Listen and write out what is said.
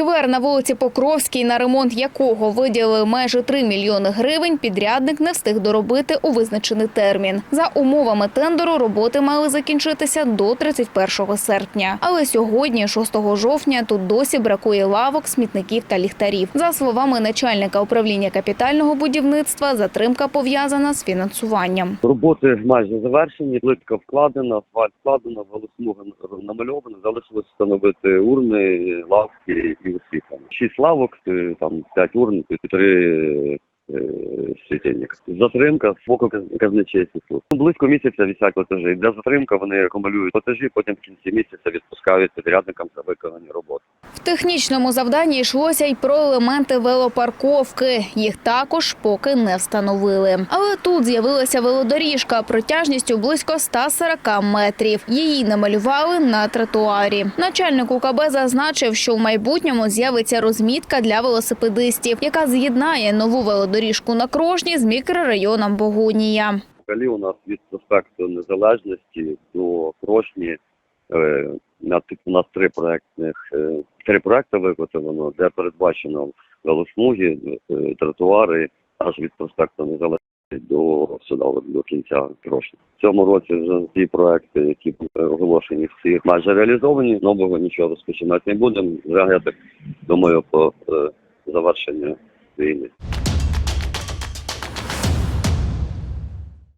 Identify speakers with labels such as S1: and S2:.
S1: Сквер на вулиці Покровській, на ремонт якого виділили майже 3 мільйони гривень, підрядник не встиг доробити у визначений термін. За умовами тендеру роботи мали закінчитися до 31 серпня. Але сьогодні, 6 жовтня, тут досі бракує лавок, смітників та ліхтарів. За словами начальника управління капітального будівництва, затримка пов'язана з фінансуванням.
S2: Роботи майже завершені, плитка вкладена, асфальт вкладена, волосмуга намальована. Залишилось встановити урни, лавки і освітлення. Шість лавок, е, там п'ять урн, три світильника. Затримка з боку каз- казначейських служб. Близько місяця висять платежі. Для затримки вони акумулюють платежі, потім в кінці місяця відпускають підрядникам за виконані роботи.
S1: В технічному завданні йшлося й про елементи велопарковки. Їх також поки не встановили. Але тут з'явилася велодоріжка протяжністю близько 140 метрів. Її намалювали на тротуарі. Начальник УКБ зазначив, що в майбутньому з'явиться розмітка для велосипедистів, яка з'єднає нову велодоріжку на Крошні з мікрорайоном Богунія.
S2: Взагалі у нас від проспекту Незалежності до Крошні е, на у нас три проектних е, три проекти виготовлено, де передбачено велосмуги, е, тротуари аж від проспекту Незалежності до сюди до кінця Крошні. В цьому році вже ті проекти, які були оголошені всі майже реалізовані, нового нічого розпочинати не будемо. Вже я так думаю по завершенню війни.